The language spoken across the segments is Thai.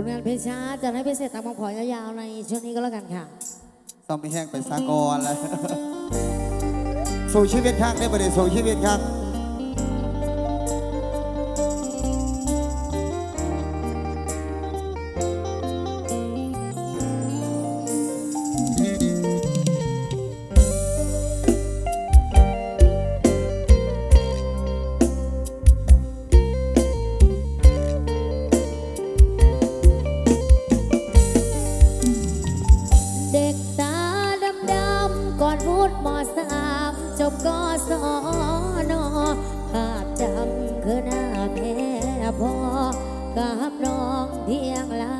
ผลงานเพลงช้าจะให้พิเศษตามคำขอยาวๆในช่วงนี้ก็แล้วกันค่ะต้องไปแห้งไปสะกอนแล้วสู่ชีวิตครับได้ประเดี๋ยวสู่ชีวิตครับ อนอภาพจำคือหน้าแม่พ่อกับน้องเพียงลา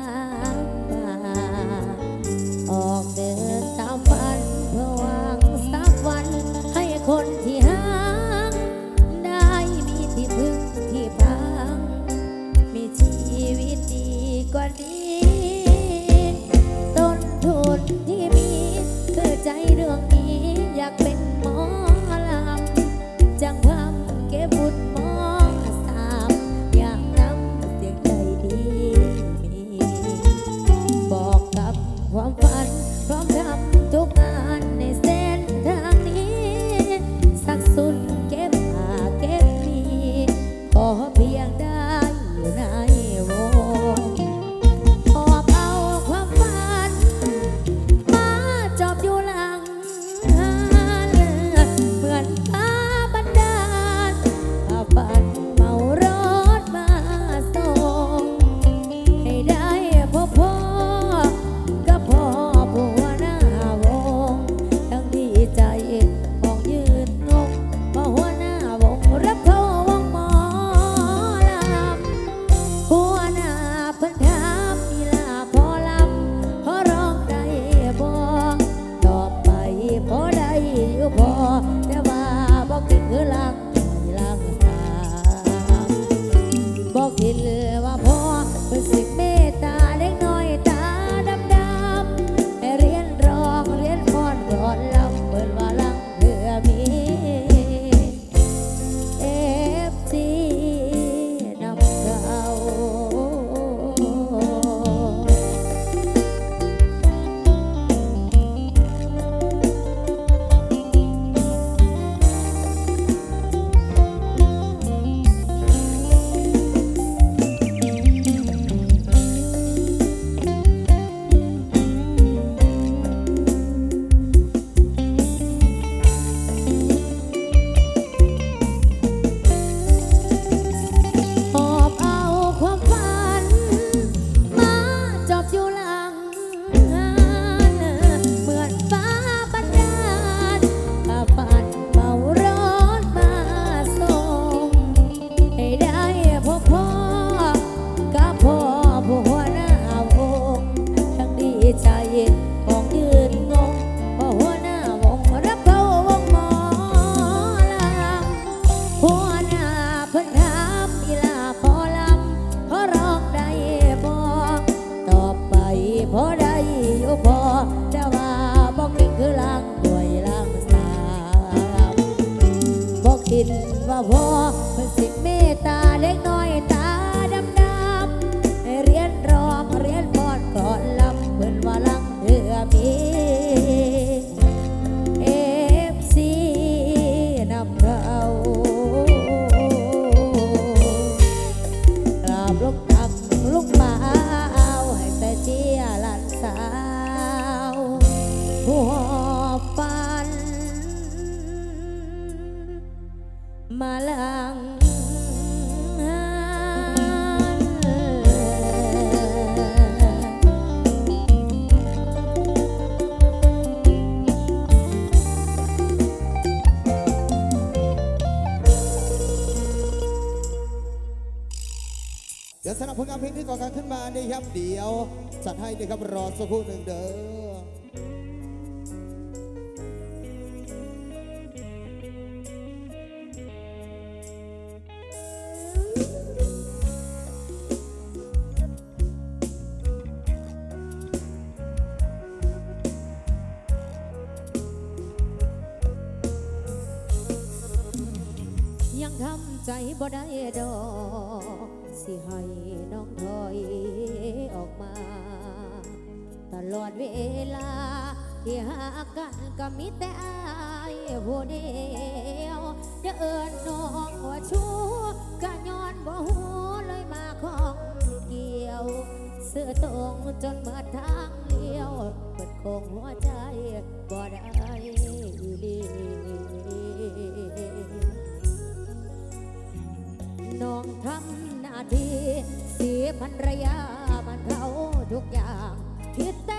เดี๋ยวสำหรับผลงานเพลงที่ก่อการขึ้นมานี่ครับเดียวจัดให้นะครับรอสักครู่หนึ่งเด้อยังทำใจบ่ได้ดอก สิให้น้องถอยออกมา ตลอดเวลา ที่หากันก็มีแต่อายผู้เดียวจะเอิญน้องว่าชู้ก็ย้อนบ่หัวเลยมาของเกี่ยว เสื้อตรงจนมาทางเลี้ยวเปิดคงหัวใจบ่ได้ดีน้องทำ นาทีสียพันรยามันเราทุกอย่างคิดแต่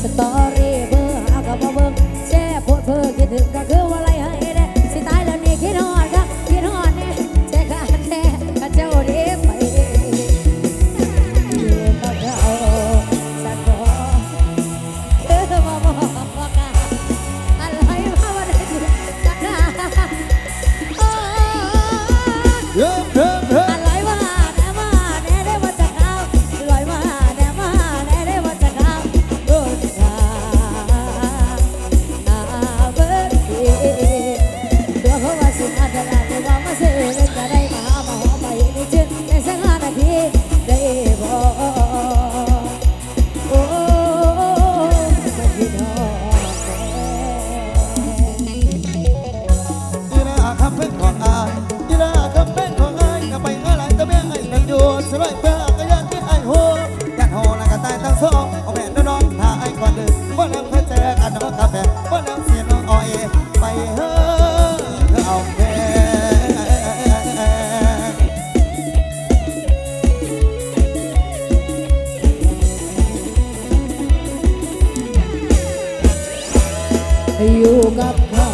สตอรี่ อยู่กับเขา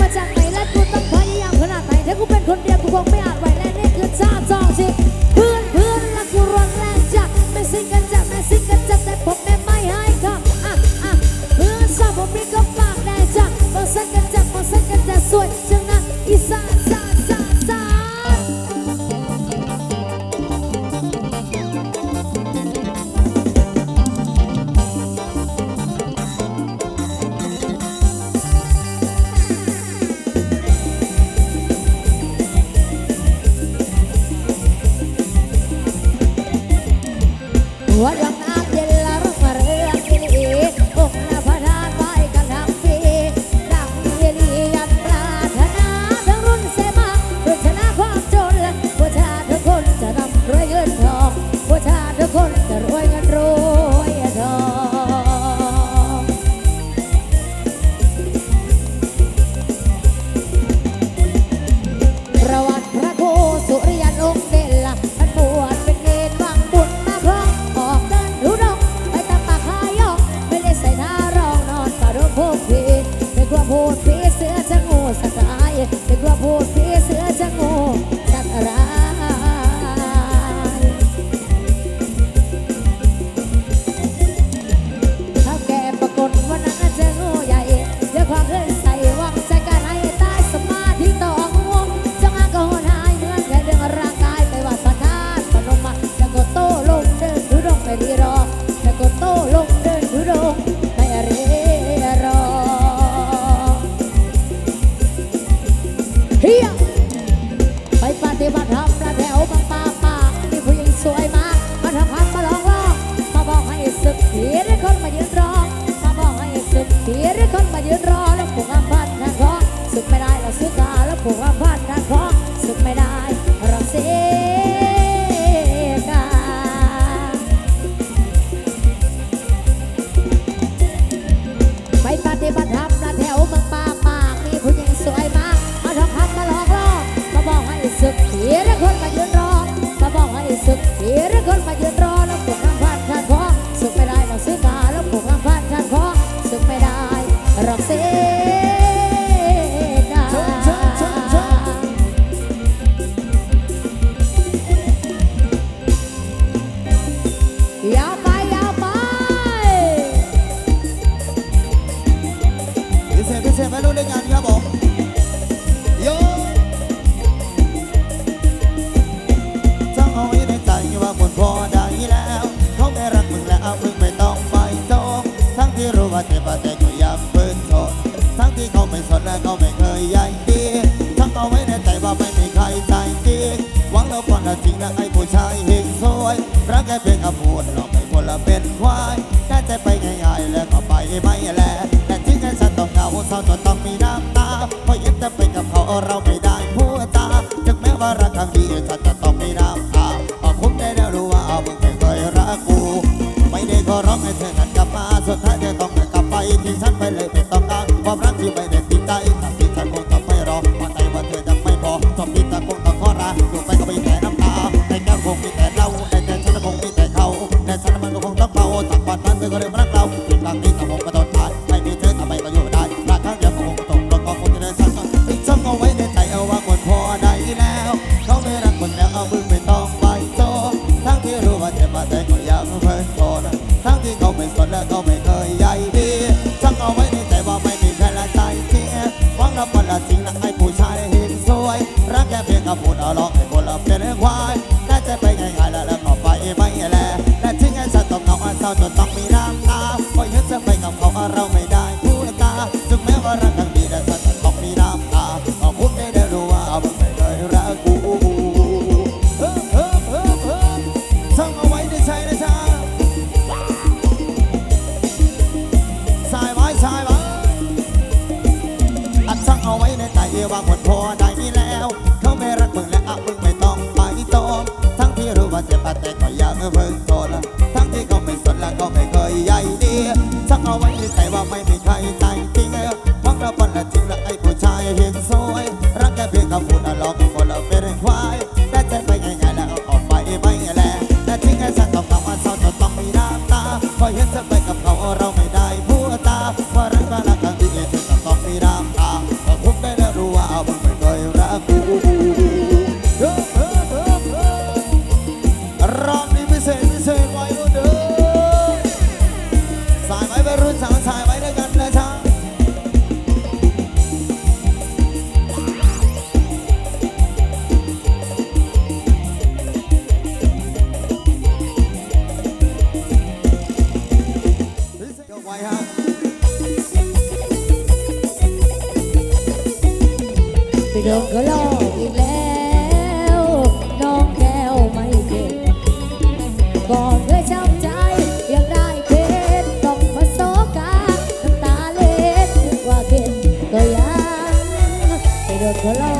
มาจากไหนและกูต้องพยายามขนาดไหนถ้ากูเป็นคนเดียวกูคงไม่อาจไหวและนี่คือชาติองสิเพื่อนเพื่อนและกูร้อนแรงจัดไม่สิงกันจัดไม่สิงกันจัดแต่ผม หัวดำน้ำ สียเรื่องคนมายืนรอแล้วคงอาพัดนะก็สุดไม่ได้ หมดพอ ไป